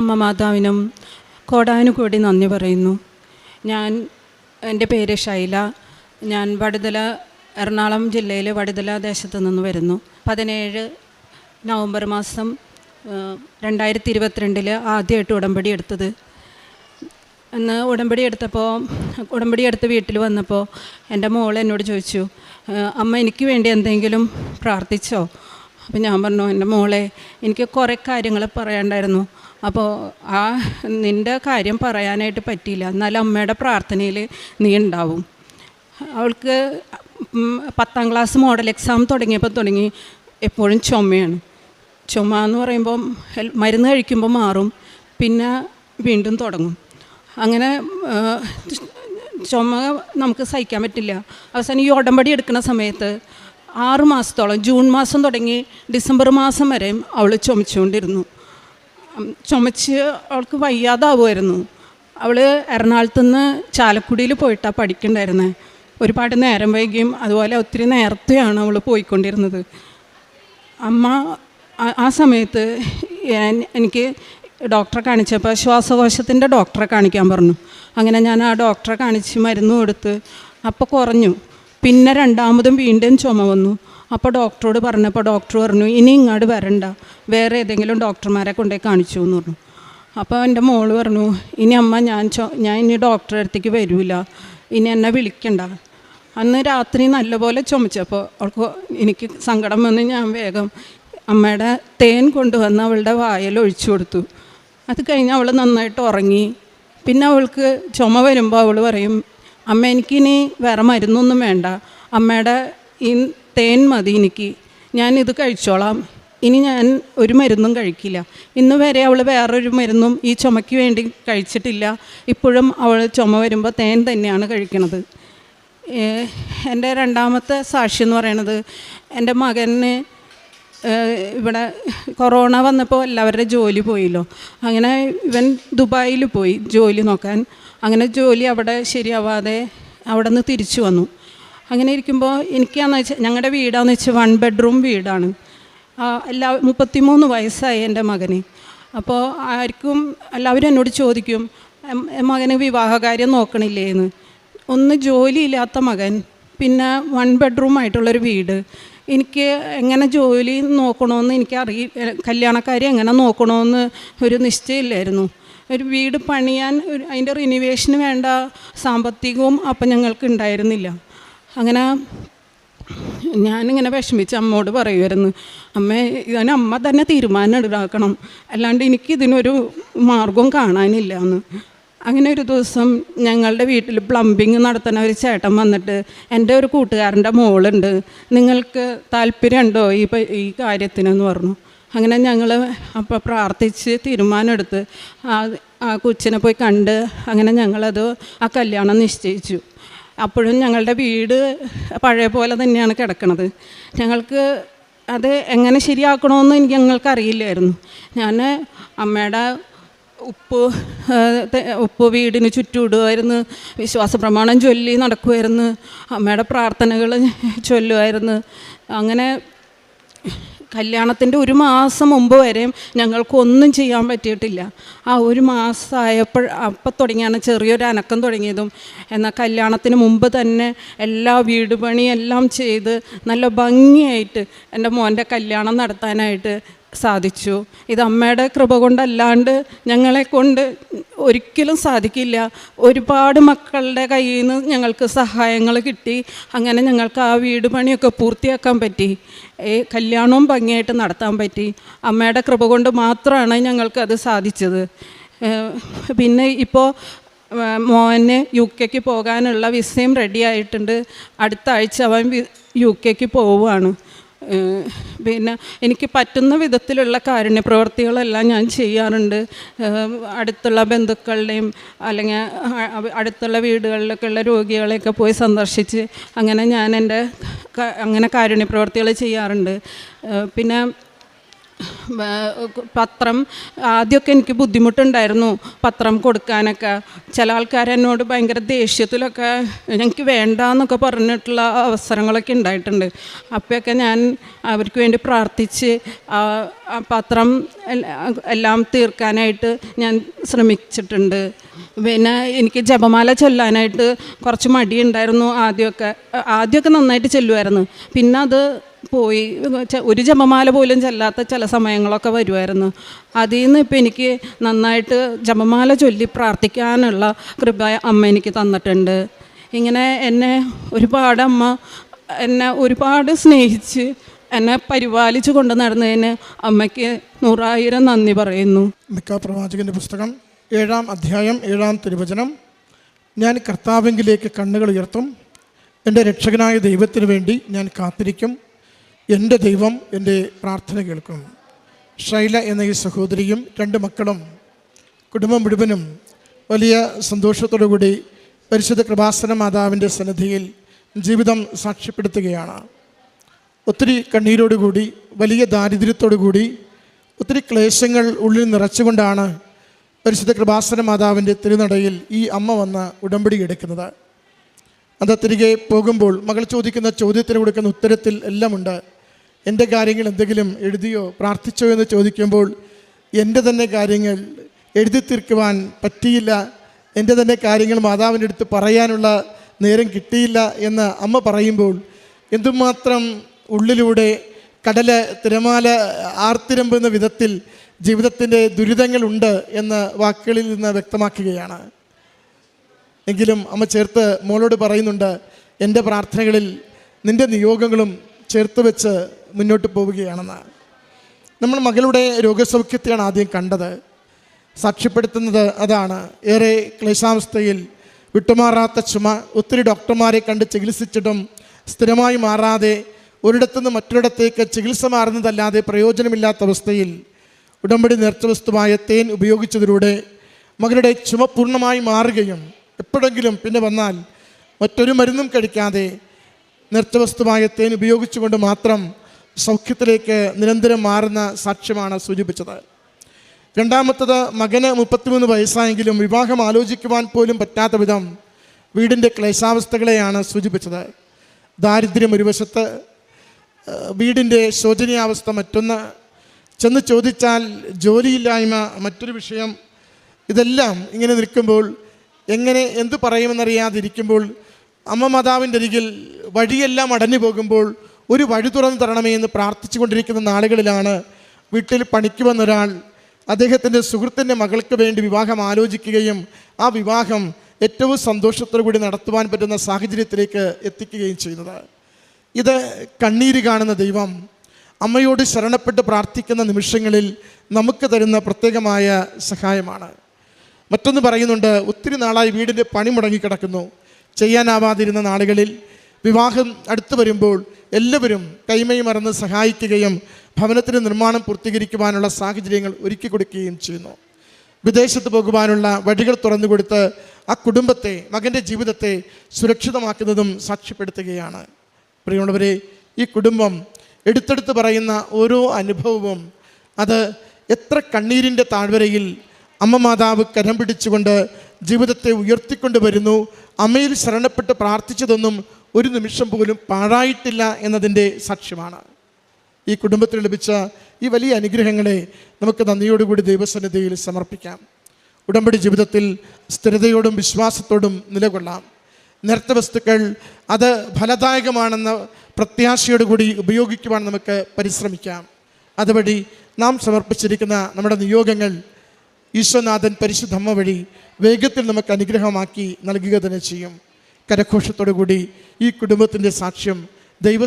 അമ്മ മാതാവിനും കോടാനുകൂടി നന്ദി പറയുന്നു. ഞാൻ എന്റെ പേര് ഷൈല ഞാൻ വടുതല എറണാകുളം ജില്ലയിലെ വടുതല ദേശത്ത് നിന്ന് വരുന്നു. പതിനേഴ് നവംബർ മാസം രണ്ടായിരത്തി ഇരുപത്തിരണ്ടിൽ ആദ്യമായിട്ട് ഉടമ്പടി എടുത്തത്. അന്ന് ഉടമ്പടി എടുത്തപ്പോൾ ഉടമ്പടി എടുത്ത് വീട്ടിൽ വന്നപ്പോൾ എന്റെ മോൾ എന്നോട് ചോദിച്ചു അമ്മ എനിക്ക് വേണ്ടി എന്തെങ്കിലും പ്രാർത്ഥിച്ചോ? അപ്പം ഞാൻ പറഞ്ഞു എന്റെ മോളെ എനിക്ക് കുറേ കാര്യങ്ങൾ പറയാണ്ടായിരുന്നു അപ്പോൾ ആ നിന്റെ കാര്യം പറയാനായിട്ട് പറ്റിയില്ല. എന്നാൽ അമ്മയുടെ പ്രാർത്ഥനയിൽ നീ ഉണ്ടാവും. അവൾക്ക് പത്താം ക്ലാസ് മോഡൽ എക്സാം തുടങ്ങിയപ്പോൾ തുടങ്ങി എപ്പോഴും ചുമയാണ്. ചുമ എന്ന് പറയുമ്പോൾ മരുന്ന് കഴിക്കുമ്പോൾ മാറും. പിന്നെ വീണ്ടും തുടങ്ങും. അങ്ങനെ ചുമ നമുക്ക് സഹിക്കാൻ പറ്റില്ല. അവസാനം ഈ ഉടമ്പടി എടുക്കുന്ന സമയത്ത് ആറ് മാസത്തോളം ജൂൺ മാസം തുടങ്ങി ഡിസംബർ മാസം വരെയും അവൾ ചുമച്ചുകൊണ്ടിരുന്നു. ചുമച്ച് അവൾക്ക് വയ്യാതാവുമായിരുന്നു. അവൾ എറണാകുളത്ത് നിന്ന് ചാലക്കുടിയിൽ പോയിട്ടാണ് പഠിക്കണ്ടായിരുന്നത് ഒരുപാട് നേരം വൈകിയും അതുപോലെ ഒത്തിരി നേരത്തെയാണ് അവൾ പോയിക്കൊണ്ടിരുന്നത്. അമ്മ ആ- സമയത്ത് എനിക്ക് ഡോക്ടറെ കാണിച്ചപ്പോൾ ശ്വാസകോശത്തിന്റെ ഡോക്ടറെ കാണിക്കാൻ പറഞ്ഞു. അങ്ങനെ ഞാൻ ആ ഡോക്ടറെ കാണിച്ച് മരുന്ന് കൊടുത്ത് അപ്പോൾ കുറഞ്ഞു. പിന്നെ രണ്ടാമതും വീണ്ടും ചുമ വന്നു. അപ്പോൾ ഡോക്ടറോട് പറഞ്ഞപ്പോൾ ഡോക്ടർ പറഞ്ഞു ഇനി ഇങ്ങോട്ട് വരണ്ട. വേറെ ഏതെങ്കിലും ഡോക്ടർമാരെ കൊണ്ടുപോയി കാണിച്ചു എന്ന് പറഞ്ഞു. അപ്പോൾ എന്റെ മോൾ പറഞ്ഞു ഇനി അമ്മ ഞാൻ ചോ ഞാൻ ഇനി ഡോക്ടറെ അടുത്തേക്ക് വരില്ല ഇനി എന്നെ വിളിക്കണ്ട. അന്ന് രാത്രി നല്ലപോലെ ചുമച്ചപ്പോൾ അവൾക്ക് എനിക്ക് സങ്കടം വന്ന് ഞാൻ വേഗം അമ്മയുടെ തേൻ കൊണ്ടുവന്ന് അവളുടെ വായിൽ ഒഴിച്ചു കൊടുത്തു. അത് കഴിഞ്ഞ് അവൾ നന്നായിട്ട് ഉറങ്ങി. പിന്നെ അവൾക്ക് ചുമ വരുമ്പോൾ അവൾ പറയും അമ്മ എനിക്കിനി വേറെ മരുന്നൊന്നും വേണ്ട. അമ്മയുടെ ഈ തേൻ മതി എനിക്ക്. ഞാൻ ഇത് കഴിച്ചോളാം. ഇനി ഞാൻ ഒരു മരുന്നും കഴിക്കില്ല. ഇന്ന് വരെ അവൾ വേറൊരു മരുന്നും ഈ ചുമയ്ക്ക് വേണ്ടി കഴിച്ചിട്ടില്ല. ഇപ്പോഴും അവൾ ചുമ വരുമ്പോൾ തേൻ തന്നെയാണ് കഴിക്കണത്. എന്റെ രണ്ടാമത്തെ സാക്ഷി എന്ന് പറയണത് എന്റെ മകന് ഇവിടെ കൊറോണ വന്നപ്പോൾ എല്ലാവരുടെ ജോലി പോയില്ലോ. അങ്ങനെ ഇവൻ ദുബായിൽ പോയി ജോലി നോക്കാൻ. അങ്ങനെ ജോലി അവിടെ ശരിയാവാതെ അവിടെ നിന്ന് തിരിച്ചു വന്നു. അങ്ങനെ ഇരിക്കുമ്പോൾ എനിക്കാന്ന് വെച്ചാൽ ഞങ്ങളുടെ വീടാന്ന് വെച്ചാൽ വൺ ബെഡ്റൂം വീടാണ്. എല്ലാ മുപ്പത്തിമൂന്ന് വയസ്സായി എന്റെ മകന്. അപ്പോൾ ആർക്കും എല്ലാവരും എന്നോട് ചോദിക്കും "എം- എം മകന് വിവാഹകാര്യം നോക്കണില്ലേ? എന്ന്. ഒന്ന് ജോലിയില്ലാത്ത മകൻ പിന്നെ വൺ ബെഡ്റൂം ആയിട്ടുള്ളൊരു വീട്. എനിക്ക് എങ്ങനെ ജോലി നോക്കണമെന്ന് എനിക്ക് അറിയി കല്യാണക്കാരി എങ്ങനെ നോക്കണമെന്ന് ഒരു നിശ്ചയമില്ലായിരുന്നു. ഒരു വീട് പണിയാൻ അതിന്റെ റിനിവേഷന് വേണ്ട സാമ്പത്തികവും അപ്പം ഞങ്ങൾക്ക് ഉണ്ടായിരുന്നില്ല. അങ്ങനെ ഞാനിങ്ങനെ വിഷമിച്ച് അമ്മോട് പറയുമായിരുന്നു അമ്മ ഇതിന് അമ്മ തന്നെ തീരുമാനം എടുക്കണം. അല്ലാണ്ട് എനിക്ക് ഇതിനൊരു മാർഗവും കാണാനില്ല എന്ന് അങ്ങനെ ഒരു ദിവസം ഞങ്ങളുടെ വീട്ടിൽ പ്ലംബിങ് നടത്തുന്ന ഒരു ചേട്ടൻ വന്നിട്ട് എന്റെ ഒരു കൂട്ടുകാരന്റെ മോളുണ്ട് നിങ്ങൾക്ക് താല്പര്യമുണ്ടോ ഈ ഈ കാര്യത്തിനെന്ന് പറഞ്ഞു. അങ്ങനെ ഞങ്ങൾ അപ്പോൾ പ്രാർത്ഥിച്ച് തീരുമാനമെടുത്ത് ആ ആ കൊച്ചിനെ പോയി കണ്ട് അങ്ങനെ ഞങ്ങളത് ആ കല്യാണം നിശ്ചയിച്ചു. അപ്പോഴും ഞങ്ങളുടെ വീട് പഴയ പോലെ തന്നെയാണ് കിടക്കുന്നത് ഞങ്ങൾക്ക് അത് എങ്ങനെ ശരിയാക്കണമെന്ന് എനിക്ക് ഞങ്ങൾക്ക് അറിയില്ലായിരുന്നു ഞാൻ അമ്മയുടെ ഉപ്പ് ഉപ്പ് വീടിന് ചുറ്റും ഇടുമായിരുന്നു വിശ്വാസ പ്രമാണം ചൊല്ലി നടക്കുമായിരുന്നു. അമ്മയുടെ പ്രാർത്ഥനകൾ ചൊല്ലുമായിരുന്നു. അങ്ങനെ കല്യാണത്തിന്റെ ഒരു മാസം മുമ്പ് വരെയും ഞങ്ങൾക്കൊന്നും ചെയ്യാൻ പറ്റിയിട്ടില്ല. ആ ഒരു മാസമായപ്പോൾ അപ്പം തുടങ്ങിയാണ് ചെറിയൊരു അനക്കം തുടങ്ങിയതും. എന്നാൽ കല്യാണത്തിന് മുമ്പ് തന്നെ എല്ലാ വീട് പണിയെല്ലാം ചെയ്ത് നല്ല ഭംഗിയായിട്ട് എന്റെ മോന്റെ കല്യാണം നടത്താനായിട്ട് സാധിച്ചു. ഇത് അമ്മയുടെ കൃപ കൊണ്ടല്ലാണ്ട് ഞങ്ങളെ കൊണ്ട് ഒരിക്കലും സാധിക്കില്ല. ഒരുപാട് മക്കളുടെ കയ്യിൽ നിന്ന് ഞങ്ങൾക്ക് സഹായങ്ങൾ കിട്ടി. അങ്ങനെ ഞങ്ങൾക്ക് ആ വീട് പണിയൊക്കെ പൂർത്തിയാക്കാൻ പറ്റി. ഈ കല്യാണവും ഭംഗിയായിട്ട് നടത്താൻ പറ്റി. അമ്മയുടെ കൃപ കൊണ്ട് മാത്രമാണ് ഞങ്ങൾക്കത് സാധിച്ചത്. ഏഹ് പിന്നെ ഇപ്പോൾ മോന് യു കെക്ക് പോകാനുള്ള വിസയും റെഡി ആയിട്ടുണ്ട്. അടുത്ത ആഴ്ച അവൻ യു കെക്ക് പോവുകയാണ്. പിന്നെ എനിക്ക് പറ്റുന്ന വിധത്തിലുള്ള കാരുണ്യ പ്രവർത്തികളെല്ലാം ഞാൻ ചെയ്യാറുണ്ട്. അടുത്തുള്ള ബന്ധുക്കളുടെയും അല്ലെങ്കിൽ അടുത്തുള്ള വീടുകളിലൊക്കെ ഉള്ള രോഗികളെയൊക്കെ പോയി സന്ദർശിച്ച് അങ്ങനെ ഞാൻ എന്റെ അങ്ങനെ കാരുണ്യ പ്രവർത്തികൾ ചെയ്യാറുണ്ട് പിന്നെ പത്രം ആദ്യമൊക്കെ എനിക്ക് ബുദ്ധിമുട്ടുണ്ടായിരുന്നു പത്രം കൊടുക്കാനൊക്കെ. ചില ആൾക്കാർ എന്നോട് ഭയങ്കര ദേഷ്യത്തിലൊക്കെ എനിക്ക് വേണ്ട എന്നൊക്കെ പറഞ്ഞിട്ടുള്ള അവസരങ്ങളൊക്കെ ഉണ്ടായിട്ടുണ്ട്. അപ്പോഴൊക്കെ ഞാൻ അവർക്ക് വേണ്ടി പ്രാർത്ഥിച്ച് പത്രം എല്ലാം തീർക്കാനായിട്ട് ഞാൻ ശ്രമിച്ചിട്ടുണ്ട്. പിന്നെ എനിക്ക് ജപമാല ചൊല്ലാനായിട്ട് കുറച്ച് മടിയുണ്ടായിരുന്നു ആദ്യമൊക്കെ. ആദ്യമൊക്കെ നന്നായിട്ട് ചെല്ലുമായിരുന്നു പിന്നെ അത് പോയി. ഒരു ജപമാല പോലും ചെല്ലാത്ത ചില സമയങ്ങളൊക്കെ വരുമായിരുന്നു അതിൽ നിന്ന് ഇപ്പം എനിക്ക് നന്നായിട്ട് ജപമാല ചൊല്ലി പ്രാർത്ഥിക്കാനുള്ള കൃപ അമ്മ എനിക്ക് തന്നിട്ടുണ്ട്. ഇങ്ങനെ എന്നെ ഒരുപാട് അമ്മ എന്നെ ഒരുപാട് സ്നേഹിച്ച് എന്നെ പരിപാലിച്ചു കൊണ്ട് നടന്നതിന് അമ്മയ്ക്ക് നൂറായിരം നന്ദി പറയുന്നു. മിക്ക പ്രവാചകന്റെ പുസ്തകം ഏഴാം അധ്യായം ഏഴാം തിരുവചനം. ഞാൻ കർത്താവെങ്കിലേക്ക് കണ്ണുകൾ ഉയർത്തും. എന്റെ രക്ഷകനായ ദൈവത്തിന് വേണ്ടി ഞാൻ കാത്തിരിക്കും. എന്റെ ദൈവം എന്റെ പ്രാർത്ഥന കേൾക്കും. ശൈല എന്ന ഈ സഹോദരിയും രണ്ട് മക്കളും കുടുംബം മുഴുവനും വലിയ സന്തോഷത്തോടു കൂടി പരിശുദ്ധ കൃപാസന മാതാവിന്റെ സന്നിധിയിൽ ജീവിതം സാക്ഷ്യപ്പെടുത്തുകയാണ്. ഒത്തിരി കണ്ണീരോടുകൂടി വലിയ ദാരിദ്ര്യത്തോടുകൂടി ഒത്തിരി ക്ലേശങ്ങൾ ഉള്ളിൽ നിറച്ചുകൊണ്ടാണ് പരിശുദ്ധ കൃപാസന മാതാവിന്റെ തിരുനടയിൽ ഈ അമ്മ വന്ന് ഉടമ്പടി എടുക്കുന്നത്. അത് തിരികെ പോകുമ്പോൾ മകൾ ചോദിക്കുന്ന ചോദ്യത്തിന് കൊടുക്കുന്ന ഉത്തരത്തിൽ എല്ലാമുണ്ട്. എന്റെ കാര്യങ്ങൾ എന്തെങ്കിലും എഴുതിയോ പ്രാർത്ഥിച്ചോ എന്ന് ചോദിക്കുമ്പോൾ എന്റെ തന്നെ കാര്യങ്ങൾ എഴുതി തീർക്കുവാൻ പറ്റിയില്ല. എന്റെ തന്നെ കാര്യങ്ങൾ മാതാവിന്റെ അടുത്ത് പറയാനുള്ള നേരം കിട്ടിയില്ല എന്ന് അമ്മ പറയുമ്പോൾ എന്തുമാത്രം ഉള്ളിലൂടെ കടല തിരമാല ആർത്തിരമ്പുന്ന വിധത്തിൽ ജീവിതത്തിന്റെ ദുരിതങ്ങളുണ്ട് എന്ന് വാക്കുകളിൽ നിന്ന് വ്യക്തമാക്കുകയാണ്. എങ്കിലും അമ്മ ചേർത്ത് മോളോട് പറയുന്നുണ്ട് എന്റെ പ്രാർത്ഥനകളിൽ നിന്റെ നിയോഗങ്ങളും ചേർത്ത് വെച്ച് മുന്നോട്ട് പോവുകയാണെന്ന്. നമ്മൾ മകളുടെ രോഗസൗഖ്യത്തെയാണ് ആദ്യം കണ്ടത്. സാക്ഷ്യപ്പെടുത്തുന്നത് അതാണ്. ഏറെ ക്ലേശാവസ്ഥയിൽ വിട്ടുമാറാത്ത ചുമ ഒത്തിരി ഡോക്ടർമാരെ കണ്ട് ചികിത്സിച്ചിട്ടും സ്ഥിരമായി മാറാതെ ഒരിടത്തുനിന്ന് മറ്റൊരിടത്തേക്ക് ചികിത്സ മാറുന്നതല്ലാതെ പ്രയോജനമില്ലാത്ത അവസ്ഥയിൽ ഉടമ്പടി നേർച്ച വസ്തുവായ തേൻ ഉപയോഗിച്ചതിലൂടെ മകളുടെ ചുമ പൂർണമായി മാറുകയും എപ്പോഴെങ്കിലും പിന്നെ വന്നാൽ മറ്റൊരു മരുന്നും കഴിക്കാതെ നേർച്ച വസ്തുവായ തേൻ ഉപയോഗിച്ചുകൊണ്ട് മാത്രം സൗഖ്യത്തിലേക്ക് നിരന്തരം മാറുന്ന സാക്ഷ്യമാണ് സൂചിപ്പിച്ചത്. രണ്ടാമത്തത് മകന് മുപ്പത്തിമൂന്ന് വയസ്സായെങ്കിലും വിവാഹം ആലോചിക്കുവാൻ പോലും പറ്റാത്ത വിധം വീടിന്റെ ക്ലേശാവസ്ഥകളെയാണ് സൂചിപ്പിച്ചത്. ദാരിദ്ര്യം ഒരു വശത്ത് വീടിന്റെ ശോചനീയാവസ്ഥ മറ്റൊന്ന് ചെന്ന് ചോദിച്ചാൽ ജോലിയില്ലായ്മ മറ്റൊരു വിഷയം. ഇതെല്ലാം ഇങ്ങനെ നിൽക്കുമ്പോൾ എങ്ങനെ എന്തു പറയുമെന്നറിയാതിരിക്കുമ്പോൾ അമ്മ മാതാവിന്റെ അരികിൽ വഴിയെല്ലാം അടഞ്ഞു പോകുമ്പോൾ ഒരു വഴി തുറന്നു തരണമേ എന്ന് പ്രാർത്ഥിച്ചു കൊണ്ടിരിക്കുന്ന നാളുകളിലാണ് വീട്ടിൽ പണിക്ക് വന്നൊരാൾ അദ്ദേഹത്തിന്റെ സുഹൃത്തിന്റെ മകൾക്ക് വേണ്ടി വിവാഹം ആലോചിക്കുകയും ആ വിവാഹം ഏറ്റവും സന്തോഷത്തോടു കൂടി നടത്തുവാൻ പറ്റുന്ന സാഹചര്യത്തിലേക്ക് എത്തിക്കുകയും ചെയ്യുന്നത്. ഇത് കണ്ണീര് കാണുന്ന ദൈവം അമ്മയോട് ശരണപ്പെട്ട് പ്രാർത്ഥിക്കുന്ന നിമിഷങ്ങളിൽ നമുക്ക് തരുന്ന പ്രത്യേകമായ സഹായമാണ്. മറ്റൊന്ന് പറയുന്നുണ്ട് ഒത്തിരി നാളായി വീടിന്റെ പണി മുടങ്ങിക്കിടക്കുന്നു. ചെയ്യാനാവാതിരുന്ന നാളുകളിൽ വിവാഹം അടുത്തു വരുമ്പോൾ എല്ലാവരും കൈമൈ മറന്ന് സഹായിക്കുകയും ഭവനത്തിന് നിർമ്മാണം പൂർത്തീകരിക്കുവാനുള്ള സാഹചര്യങ്ങൾ ഒരുക്കി കൊടുക്കുകയും ചെയ്യുന്നു. വിദേശത്ത് പോകുവാനുള്ള വഴികൾ തുറന്നു കൊടുത്ത് ആ കുടുംബത്തെ മകന്റെ ജീവിതത്തെ സുരക്ഷിതമാക്കുന്നതും സാക്ഷ്യപ്പെടുത്തുകയാണ്. പ്രിയമുള്ളവരെ ഈ കുടുംബം എടുത്തെടുത്ത് പറയുന്ന ഓരോ അനുഭവവും അത് എത്ര കണ്ണീരിന്റെ താഴ്വരയിൽ അമ്മ മാതാവ് കരം പിടിച്ചുകൊണ്ട് ജീവിതത്തെ ഉയർത്തിക്കൊണ്ട് വരുന്നു. അമ്മയിൽ ശരണപ്പെട്ട് പ്രാർത്ഥിച്ചതൊന്നും ഒരു നിമിഷം പോലും പാഴായിട്ടില്ല എന്നതിന്റെ സാക്ഷ്യമാണ്. ഈ കുടുംബത്തിന് ലഭിച്ച ഈ വലിയ അനുഗ്രഹങ്ങളെ നമുക്ക് നന്ദിയോടുകൂടി ദൈവസന്നിധിയിൽ സമർപ്പിക്കാം. ഉടമ്പടി ജീവിതത്തിൽ സ്ഥിരതയോടും വിശ്വാസത്തോടും നിലകൊള്ളാം. നേർത്ത വസ്തുക്കൾ അത് ഫലദായകമാണെന്ന പ്രത്യാശയോടുകൂടി ഉപയോഗിക്കുവാൻ നമുക്ക് പരിശ്രമിക്കാം. അതുവഴി നാം സമർപ്പിച്ചിരിക്കുന്ന നമ്മുടെ നിയോഗങ്ങൾ ഈശ്വനാഥൻ പരിശുദ്ധമ്മ വഴി വേഗത്തിൽ നമുക്ക് അനുഗ്രഹമാക്കി നൽകുക തന്നെ ചെയ്യും. കരഘോഷത്തോടു കൂടി ഈ കുടുംബത്തിന്റെ സാക്ഷ്യം ദൈവ